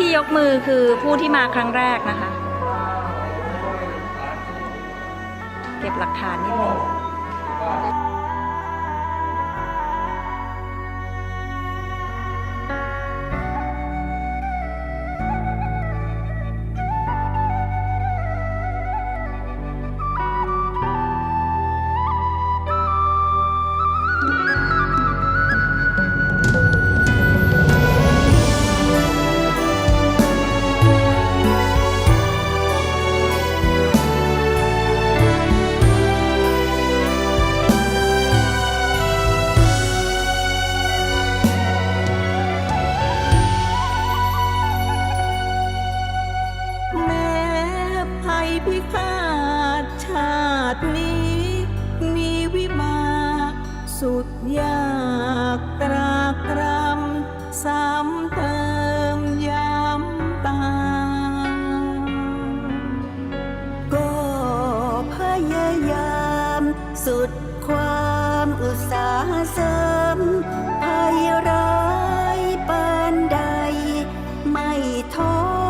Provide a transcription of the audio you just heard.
ที่ยกมือคือผู้ที่มาครั้งแรกนะคะ เก็บหลักฐานนิดนึง Oh.